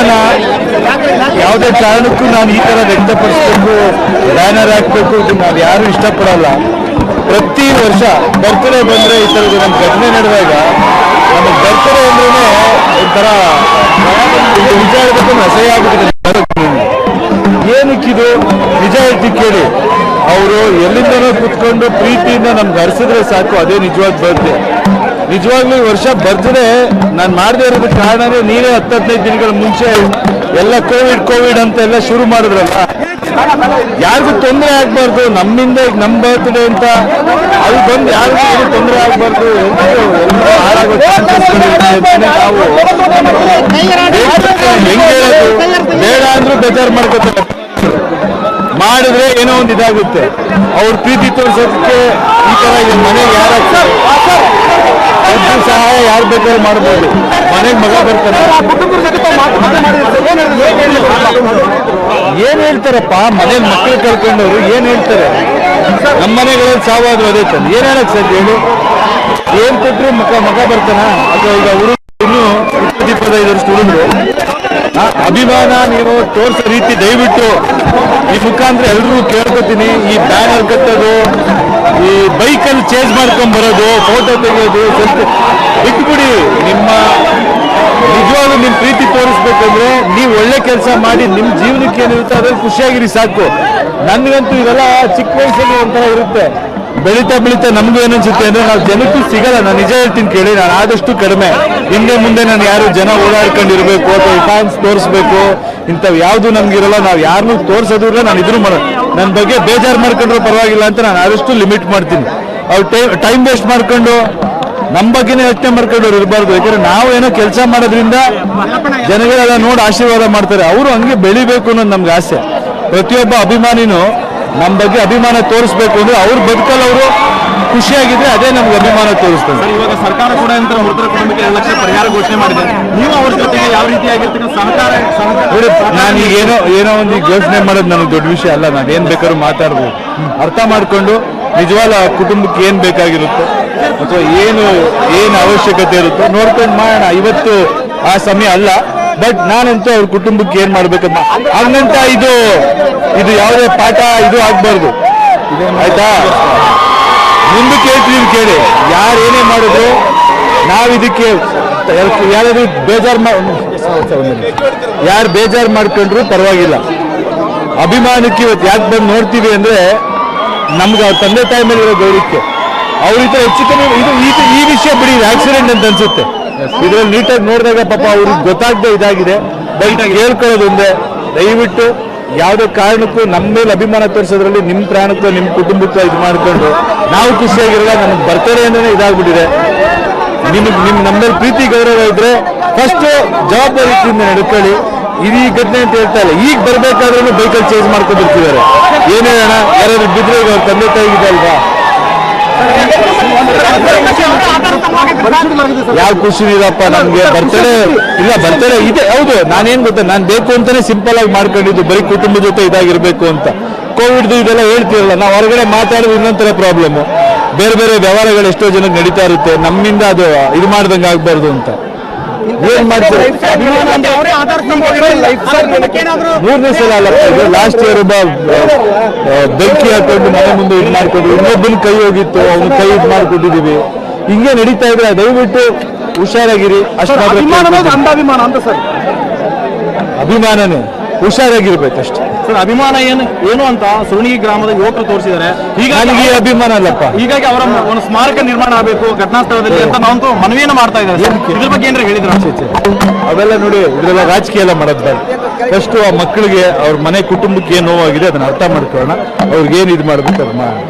ಅಭಿಮಾನ. ಯಾವುದೇ ಕಾರಣಕ್ಕೂ ನಾನು ಈ ತರ ವ್ಯಕ್ತಪಡಿಸ್ಬೇಕು ಬ್ಯಾನರ್ ಹಾಕ್ಬೇಕು ಅಂತ ನಾವು ಯಾರು ಇಷ್ಟಪಡಲ್ಲ. ಪ್ರತಿ ವರ್ಷ ಬರ್ತ್ಡೇ ಬಂದ್ರೆ ಈ ಥರದ್ದು ನಮ್ಮ ಘಟನೆ ನಡೆದಾಗ ನಮಗೆ ಬರ್ತ್ಡೇ ಅಂದ್ರೆ ಒಂಥರ ನಿಜ ಹೇಳ್ಬೇಕು, ಅಸಹ್ಯ ಆಗ್ಬಿಟ್ಟಿದೆ. ಏನಕ್ಕಿದು? ನಿಜ ಹೇಳ್ತೀನಿ ಕೇಳಿ. ಅವರು ಎಲ್ಲಿಂದನೋ ಕುತ್ಕೊಂಡು ಪ್ರೀತಿಯಿಂದ ನಮ್ಗೆ ಹರಿಸಿದ್ರೆ ಸಾಕು, ಅದೇ ನಿಜವಾದ ಬರ್ತ್ಡೇ ನಿಜವಾಗ್ಲೂ ಈ ವರ್ಷ ಬರ್ತ್ಡೇ ನಾನು ಮಾಡದೇ ಇರೋದಕ್ಕೆ ಕಾರಣನೇ ನೀವೇ ಹತ್ತು ಹದಿನೈದು ದಿನಗಳ ಮುಂಚೆ ಎಲ್ಲ ಕೋವಿಡ್ ಕೋವಿಡ್ ಅಂತ ಎಲ್ಲ ಶುರು ಮಾಡಿದ್ರಲ್ಲ. ಯಾರಿಗೂ ತೊಂದರೆ ಆಗ್ಬಾರ್ದು. ನಮ್ಮಿಂದ ಈಗ ನಮ್ಮ ಅಂತ ಅದು ಬಂದು ಯಾರಿಗೂ ತೊಂದರೆ ಆಗ್ಬಾರ್ದು. ಬೇಡ ಅಂದ್ರೂ ಬೇಜಾರು ಮಾಡ್ಕೋತಾರೆ. ಮಾಡಿದ್ರೆ ಏನೋ ಒಂದು ಇದಾಗುತ್ತೆ. ಅವ್ರ ಪ್ರೀತಿ ತೋರಿಸೋದಕ್ಕೆ ಈ ತರ ಮನೆ ಮನೆಗೆ ಯಾರ ಸಹಾಯ ಯಾರು ಬೇಕಾದ್ರೂ ಮಾಡ್ಬೋದು. ಮನೆಗೆ ಮಗ ಬರ್ತಾನೆ. ಏನ್ ಹೇಳ್ತಾರಪ್ಪ? ಮನೇಲಿ ಮಕ್ಕಳು ಕಳ್ಕೊಂಡವ್ರು ಏನ್ ಹೇಳ್ತಾರೆ? ನಮ್ಮ ಮನೆಗಳಲ್ಲಿ ಸಾವಾದ್ರು ಅದೇ ತಂದು ಏನ್ ಹೇಳಕ್ ಸರ್ ಹೇಳಿ? ಏನ್ ಕೊಟ್ರು ಮಗ ಮಗ ಬರ್ತಾನ? ಅಥವಾ ಈಗ ಅವರು ಇನ್ನು ಇಪ್ಪತ್ತು ಇಪ್ಪತ್ತೈದು ವರ್ಷ ಅಭಿಮಾನ ನೀವು ತೋರಿಸೋ ರೀತಿ ದಯವಿಟ್ಟು ಈ ಮುಖಾಂತರ ಎಲ್ರಿಗೂ ಕೇಳ್ಕೊತೀನಿ. ಈ ಬ್ಯಾನರ್ ಕಟ್ಟೋದು ಈ ಬೈಕಲ್ಲಿ ಚೇಂಜ್ ಮಾಡ್ಕೊಂಡ್ ಬರೋದು ಫೋಟೋ ತೆಗೆಯೋದು ಬಿಟ್ಬಿಡಿ. ನಿಮ್ಮ ನಿಜವಾಗ್ಲೂ ನಿಮ್ಮ ಪ್ರೀತಿ ತೋರಿಸ್ಬೇಕಂದ್ರೆ ನೀವು ಒಳ್ಳೆ ಕೆಲಸ ಮಾಡಿ ನಿಮ್ಮ ಜೀವನಕ್ಕೆ ಏನಿರುತ್ತೆ ಅದ್ರಲ್ಲಿ ಖುಷಿಯಾಗಿರಿ ಸಾಕು. ನನಗಂತೂ ಇವೆಲ್ಲ ಚಿಕ್ಕ ವಯಸ್ಸಲ್ಲಿ ಒಂಥರ ಇರುತ್ತೆ. ಬೆಳೀತಾ ಬೆಳೀತಾ ನಮ್ಗೆ ಏನನ್ಸುತ್ತೆ ಅಂದ್ರೆ ನಾವು ಜನಕ್ಕೂ ಸಿಗಲ್ಲ. ನಾನು ನಿಜ ಹೇಳ್ತೀನಿ ಕೇಳಿ, ನಾನು ಆದಷ್ಟು ಕಡಿಮೆ. ಹಿಂದೆ ಮುಂದೆ ನಾನು ಯಾರು ಜನ ಓಡಾಡ್ಕೊಂಡಿರ್ಬೇಕು ಅಥವಾ ಫ್ಯಾನ್ಸ್ ತೋರಿಸ್ಬೇಕು, ಇಂಥವು ಯಾವುದು ನಮ್ಗಿರಲ್ಲ, ನಾವು ಯಾರನ್ನೂ ತೋರಿಸೋದು ಇಲ್ಲ, ನಾನು ಇದ್ರು ಮಾಡೋ ನನ್ನ ಬಗ್ಗೆ ಬೇಜಾರು ಮಾಡ್ಕೊಂಡ್ರೆ ಪರವಾಗಿಲ್ಲ ಅಂತ ನಾನು ಆದಷ್ಟು ಲಿಮಿಟ್ ಮಾಡ್ತೀನಿ. ಅವ್ರು ಟೈಮ್ ವೇಸ್ಟ್ ಮಾಡ್ಕೊಂಡು ನಮ್ಮ ಬಗ್ಗೆನೇ ಯೋಚನೆ ಮಾಡ್ಕೊಂಡವ್ರು ಇರಬಾರ್ದು. ಯಾಕಂದ್ರೆ ನಾವು ಏನೋ ಕೆಲಸ ಮಾಡೋದ್ರಿಂದ ಜನಗಳೆಲ್ಲ ನೋಡಿ ಆಶೀರ್ವಾದ ಮಾಡ್ತಾರೆ. ಅವರು ಹಂಗೆ ಬೆಳಿಬೇಕು ಅನ್ನೋದು ನಮ್ಗೆ ಆಸೆ. ಪ್ರತಿಯೊಬ್ಬ ಅಭಿಮಾನಿನೂ ನಮ್ಮ ಬಗ್ಗೆ ಅಭಿಮಾನ ತೋರಿಸ್ಬೇಕು ಅಂದ್ರೆ ಅವ್ರ ಬದುಕಲ್ಲಿ ಅವರು ಖುಷಿಯಾಗಿದ್ರೆ ಅದೇ ನಮ್ಗೆ ಅಭಿಮಾನ ತೋರಿಸ್ತದೆ. ಸರ್ ಇವಾಗ ಸರ್ಕಾರ ಕೂಡ ನಂತರ ಮೃತರ ಕುಟುಂಬಕ್ಕೆ ಎರಡು ಲಕ್ಷ ಪರಿಹಾರ ಘೋಷಣೆ ಮಾಡಿದೆ. ನೀವು ಅವ್ರ ಜೊತೆಗೆ ಯಾವ ರೀತಿಯಾಗಿರ್ತೀರ ಸಹಕಾರ ಸಹಕಾರ- ನೋಡಿ ನಾನು ಏನೋ ಏನೋ ಒಂದು ಈಗ ಯೋಚನೆ ಮಾಡೋದು ನನಗೆ ದೊಡ್ಡ ವಿಷಯ ಅಲ್ಲ. ನಾನು ಏನ್ ಬೇಕಾದ್ರೂ ಮಾತಾಡ್ಬೋದು. ಅರ್ಥ ಮಾಡ್ಕೊಂಡು ನಿಜವಾದ ಕುಟುಂಬಕ್ಕೆ ಏನ್ ಬೇಕಾಗಿರುತ್ತೋ ಅಥವಾ ಏನು ಏನು ಅವಶ್ಯಕತೆ ಇರುತ್ತೋ ನೋಡ್ಕೊಂಡು ಮಾಡೋಣ. ಇವತ್ತು ಆ ಸಮಯ ಅಲ್ಲ. ಬಟ್ ನಾನಂತೂ ಅವ್ರ ಕುಟುಂಬಕ್ಕೆ ಏನ್ ಮಾಡ್ಬೇಕಂತ? ಹಂಗಂತ ಇದು ಇದು ಯಾವುದೇ ಪಾಠ ಇದು ಆಗ್ಬಾರ್ದು. ಆಯ್ತಾ? ಮುಂದೆ ಕೇಳ್ತೀವಿ ಕೇಳಿ. ಯಾರು ಏನೇ ಮಾಡಿದ್ರು ನಾವು ಇದಕ್ಕೆ ಯಾರಾದ್ರೂ ಬೇಜಾರು ಯಾರು ಬೇಜಾರು ಮಾಡ್ಕೊಂಡ್ರು ಪರವಾಗಿಲ್ಲ. ಅಭಿಮಾನಕ್ಕೆ ಇವತ್ತು ಯಾಕೆ ಬಂದು ನೋಡ್ತೀವಿ ಅಂದ್ರೆ ನಮ್ಗೆ ಅವ್ರ ತಂದೆ ತಾಯಿ ಮೇಲೆ ಇರೋ ಗೌರವಕ್ಕೆ. ಅವ್ರ ಈ ಹೆಚ್ಚು ಕಮ್ಮಿ ಇದು ಈ ವಿಷಯ ಬಿಡಿ ಆಕ್ಸಿಡೆಂಟ್ ಅಂತ ಅನ್ಸುತ್ತೆ. ಇದ್ರಲ್ಲಿ ನೀಟಾಗಿ ನೋಡಿದಾಗ ಪಾಪ ಅವ್ರಿಗೆ ಗೊತ್ತಾಗದೆ ಇದಾಗಿದೆ. ಬೈಟ್ ಹೇಳ್ಕೊಳ್ಳೋದು ಒಂದೇ. ದಯವಿಟ್ಟು ಯಾವುದೇ ಕಾರಣಕ್ಕೂ ನಮ್ಮ ಮೇಲೆ ಅಭಿಮಾನ ತೋರಿಸೋದ್ರಲ್ಲಿ ನಿಮ್ಮ ಪ್ರಾಣಕ್ಕೂ ನಿಮ್ಮ ಕುಟುಂಬಕ್ಕೂ ಇದು ಮಾಡ್ಕೊಂಡು ನಾವು ಖುಷಿಯಾಗಿರಲ್ಲ ನಮ್ಗೆ ಬರ್ತಾರೆ ಅಂದ್ರೆ ಇದಾಗ್ಬಿಟ್ಟಿದೆ. ನಿಮಗೆ ನಿಮ್ ನಮ್ಮ ಮೇಲೆ ಪ್ರೀತಿ ಗೌರವ ಇದ್ರೆ ಫಸ್ಟ್ ಜವಾಬ್ದಾರಿಯಿಂದ ನಡ್ಕೊಳ್ಳಿ. ಇದು ಈ ಘಟನೆ ಅಂತ ಹೇಳ್ತಾ ಇಲ್ಲ. ಈಗ ಬರ್ಬೇಕಾದ್ರೂ ಬೈಕಲ್ಲಿ ಚೇಂಜ್ ಮಾಡ್ಕೊಂಡು ಬರ್ತಿದ್ದಾರೆ ಅಣ್ಣ ಯಾರಾದ್ರೂ ಯಾರಾದ್ರು ಬಿದ್ರೆ ಈಗ ಅವ್ರ ತಂದೆ ತಾಯಿಗಿದೆ ಅಲ್ವಾ? ಯಾವ ಖುಷಿ ಇದಪ್ಪ ನಮ್ಗೆ ಬರ್ತಡೇ ಇಲ್ಲ ಬರ್ತಡೇ ಇದೆ ಹೌದು ನಾನೇನ್ ಗೊತ್ತಾ ನಾನು ಬೇಕು ಅಂತಾನೆ ಸಿಂಪಲ್ ಆಗಿ ಮಾಡ್ಕೊಂಡಿದ್ದು ಬರೀ ಕುಟುಂಬ ಜೊತೆ ಇದಾಗಿರ್ಬೇಕು ಅಂತ. ಕೋವಿಡ್ ಇದೆಲ್ಲ ಹೇಳ್ತಿರಲ್ಲ ನಾವು ಹೊರಗಡೆ ಮಾತಾಡೋದು ಇನ್ನೊಂಥರ ಪ್ರಾಬ್ಲಮ್ ಬೇರೆ ಬೇರೆ ವ್ಯವಹಾರಗಳು ಎಷ್ಟೋ ಜನಕ್ಕೆ ನಡೀತಾ ಇರುತ್ತೆ ನಮ್ಮಿಂದ ಅದು ಇದು ಮಾಡ್ದಂಗೆ ಆಗ್ಬಾರ್ದು ಅಂತ. ಏನ್ ಮಾಡ್ತಾರೆ? ಮೂರನೇ ಸಲ ಲಾಸ್ಟ್ ಇಯರ್ ಒಬ್ಬ ಬೆಂಕಿ ಹಾಕೊಂಡು ಮನೆ ಮುಂದೆ ಇದು ಮಾಡ್ಕೊಂಡು ಇನ್ನೊಬ್ಬನ ಕೈ ಹೋಗಿತ್ತು ಅವನ ಕೈ ಇದು ಮಾಡ್ಕೊಟ್ಟಿದೀವಿ ಹಿಂಗೆ ನಡೀತಾ ಇದ್ರೆ ದಯವಿಟ್ಟು ಹುಷಾರಾಗಿರಿ. ಅಷ್ಟು ಅಭಿಮಾನ ಅಂತ ಸರ್? ಅಭಿಮಾನನೇ. ಹುಷಾರಾಗಿರ್ಬೇಕಷ್ಟೇ ಸರ್ ಅಭಿಮಾನ ಏನು? ಏನು ಅಂತ ಸೋಣಿಗಿ ಗ್ರಾಮದ ಯುವಕರು ತೋರಿಸಿದ್ದಾರೆ. ಹೀಗಾಗಿ ನನಗೆ ಈ ಅಭಿಮಾನ ಅಲ್ಲಪ್ಪ. ಹೀಗಾಗಿ ಅವರ ಒಂದು ಸ್ಮಾರಕ ನಿರ್ಮಾಣ ಆಗಬೇಕು ಘಟನಾ ಸ್ಥಳದಲ್ಲಿ ಅಂತ ನಾವಂತೂ ಮನವಿಯನ್ನು ಮಾಡ್ತಾ ಇದ್ದಾರೆ ಇದ್ರ ಬಗ್ಗೆ ಏನಾರ ಹೇಳಿದ್ರು? ಅವೆಲ್ಲ ನೋಡಿ ಇದ್ರೆಲ್ಲ ರಾಜಕೀಯ ಎಲ್ಲ ಮಾಡೋದು ಬೇಡ. ಫಸ್ಟ್ ಆ ಮಕ್ಕಳಿಗೆ ಅವ್ರ ಮನೆ ಕುಟುಂಬಕ್ಕೆ ಏನು ನೋವಾಗಿದೆ ಅದನ್ನ ಅರ್ಥ ಮಾಡ್ಕೊಳ್ಳೋಣ. ಅವ್ರಿಗೆ ಏನು ಇದು ಮಾಡ್ಬೇಕು ಅದು ಮಾಡೋಣ